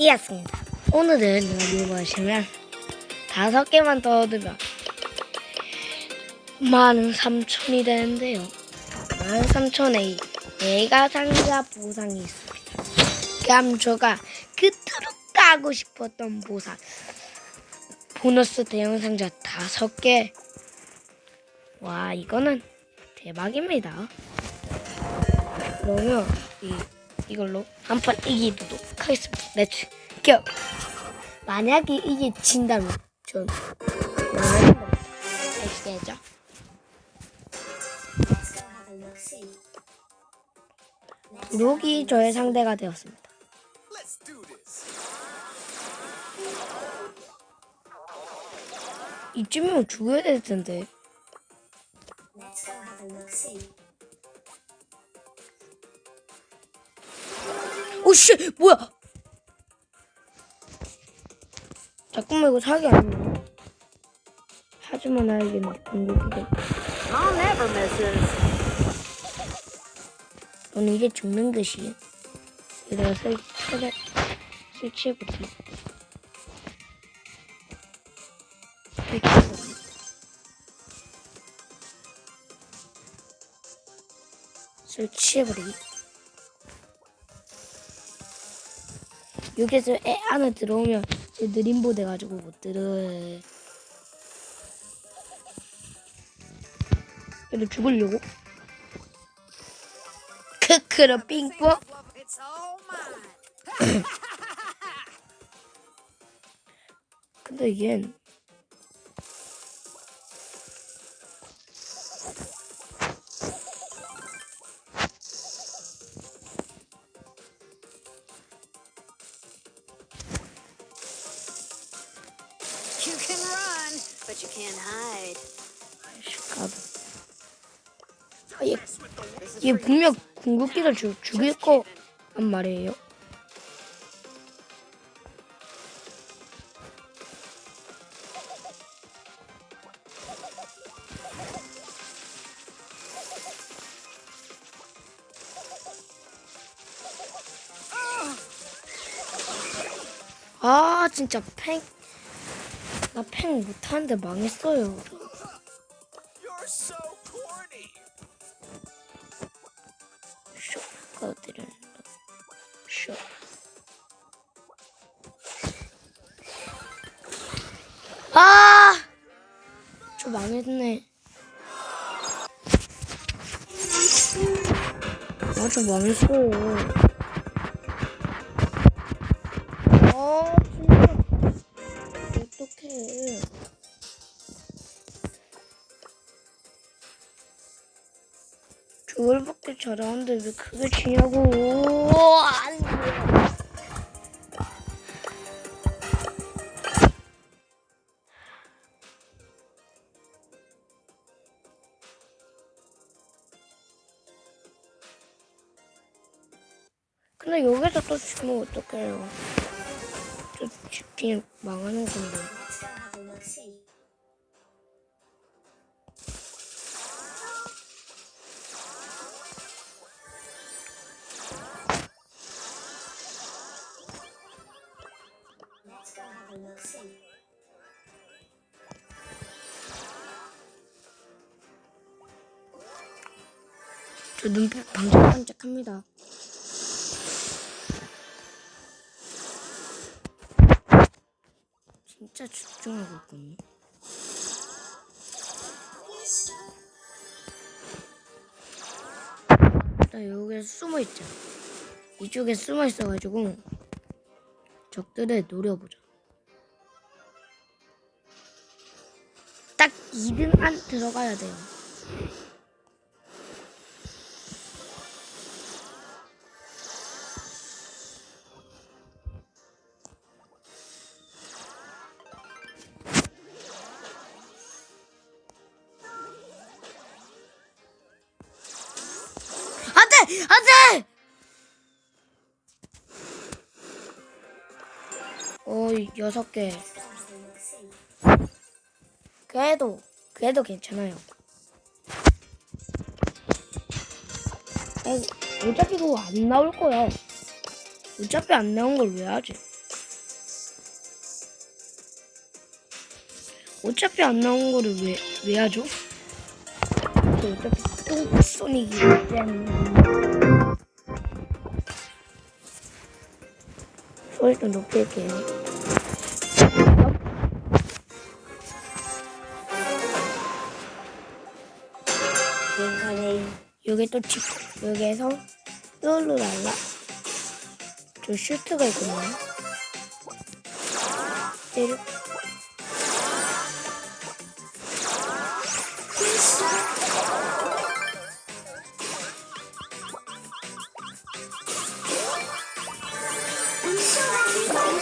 이었습니다. 오늘은 여기 보시면 다섯 개만 더 얻으면 만 삼천이 되는데요. 만 삼천에 메가 상자 보상이 있습니다. 제가 그토록 까고 싶었던 보상 보너스 대형 상자 다섯 개. 와 이거는 대박입니다. 그러면 이 이걸로 한 판 이기도록 하겠습니다. 렛츠 고! 만약에 이게 진다면 전. 아시겠죠? 룩이 저의 상대가 되었습니다. 이쯤이면 죽어야 될 텐데. 오씨 뭐야? 잠깐만 이거 사기 아니야? 하지만. Mom never misses. 너는 이제 죽는 것이 이래서 설, 설, 설치해보지. 설치해보지. 설치해버리기. 여기서 애 안에 들어오면 제 느림보 돼가지고 못 들어. 얘도 죽으려고? 크크로 삥뽕. 근데 이게 but you can't hide. 가도 아, 얘, 얘 분명 궁극기를 주, 죽일 거란 말이에요. 아 진짜 팽. 나 팽 못하는데 망했어요. 아! 저 망했네. 아, 저 망했어. 아, 잘하는데 왜 그게 지냐고. 안 돼. 근데 여기서 또 지면 어떡해요. 저 집이 망하는 건데. 저 눈빛 반짝반짝합니다. 진짜 집중하고 있거든요. 나 여기에 숨어 있자. 이쪽에 숨어 있어가지고 적들을 노려보자. 딱 2등 안 들어가야 돼요. 안돼! 어이 여섯 개. 그래도 그래도 괜찮아요. 아니, 어차피 그거 안 나올 거야. 어차피 안 나온 걸 왜 하지? 어차피 안 나온 거를 왜, 왜 하죠? 어차피 똥 소닉이 때문에. 소리 좀 할게. 여기 또 집, 여기에서 롤로 날라. 저 슈트가 있거든요. 때려.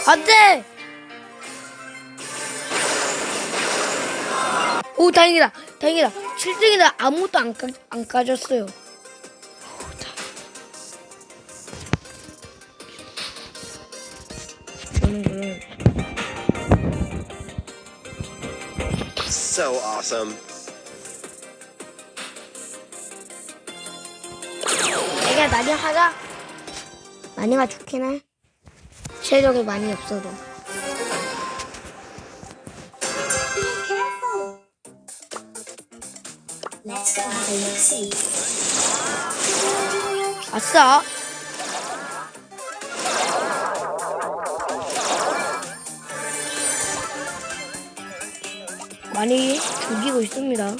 안 돼! 오, 다행이다. 다행이다. 7등이다. 아무것도 안, 까, 안 까졌어요. 저는 그럼 So awesome. 내가 나뉘어 하자. 나뉘가 좋긴 해. 체력이 많이 없어도. 아싸. 많이 죽이고 있습니다.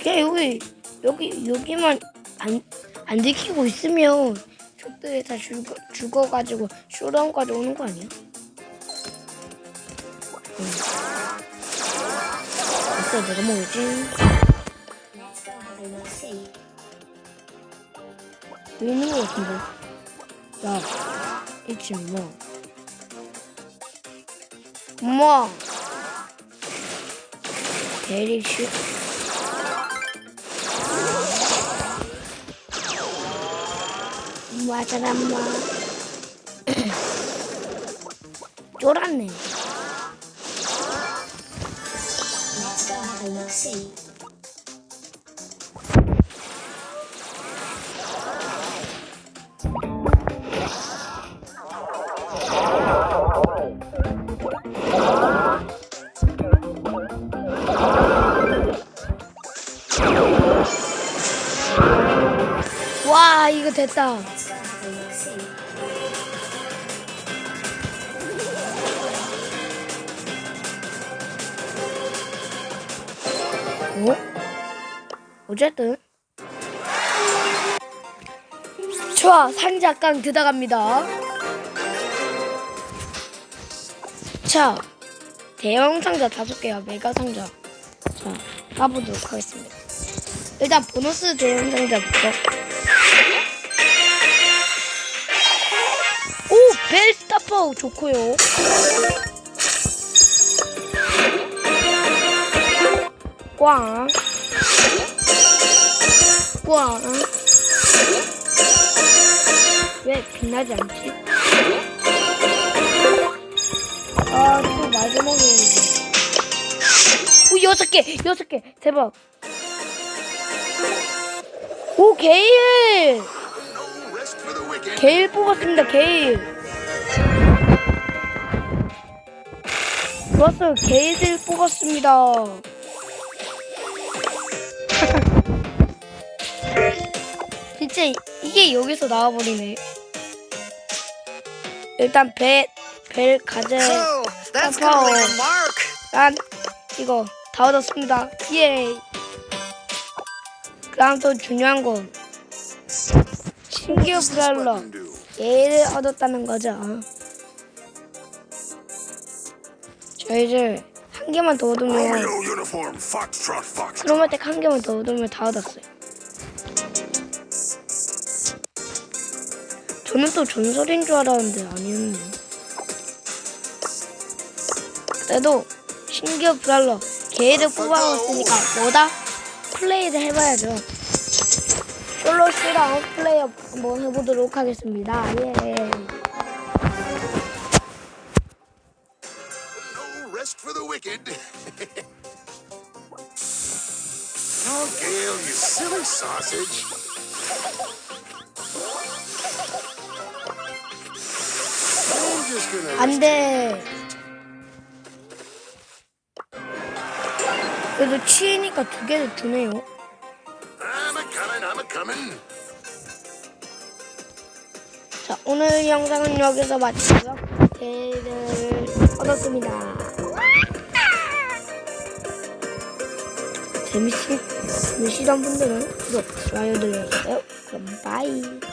그냥 여기 여기 여기만 안 안 지키고 있으면 적들이 다 죽어 죽어가지고 쇼다운까지 오는 거 아니야? 응. 아싸 내가. 여기 있는 거 같은데. 야, 이치 뭐. 엄마. 대리 슈. 맞아라, 엄마. 쫄았네. 와, 이거 됐다. 어? 어쨌든. 좋아 상자 깡 들어갑니다. 자 대형 상자 다섯 개야 메가 상자. 자 까보도록 하겠습니다. 일단 보너스 대형 상자부터 오 벨스타퍼! 좋고요 꽝 꽝. 왜 빛나지 않지? 아, 또 마지막에. 오, 여섯 개! 여섯 개! 대박! 오, 게일! 게일 뽑았습니다, 게일! 좋았어요, 게일 뽑았습니다. 진짜 이- 이게 여기서 나와버리네. 일단 배, 벨 Oh, leave a mark. 난 이거 다 얻었습니다. 예. 그다음 또 중요한 건 신규 브랄러 얘를 얻었다는 거죠. 저 이제 한 개만 더 얻으면. 크로마텍 한 개만 더 얻으면 다 얻었어요. 저는 또 전설인 줄 알았는데 아니었네. 그래도 신규 브랄러 개를 뽑아왔으니까 뭐다? 플레이를 해봐야죠. 솔로 쇼랑 플레이 한번 해보도록 하겠습니다. 예. Gail, you silly sausage. 안 돼. 그래도 치니까 두 개를 주네요. 자, 오늘 영상은 여기서 마치고요. 개를 얻었습니다. 재밌으, 재밌으던 분들은 구독, 좋아요 눌러주세요. 그럼 바이.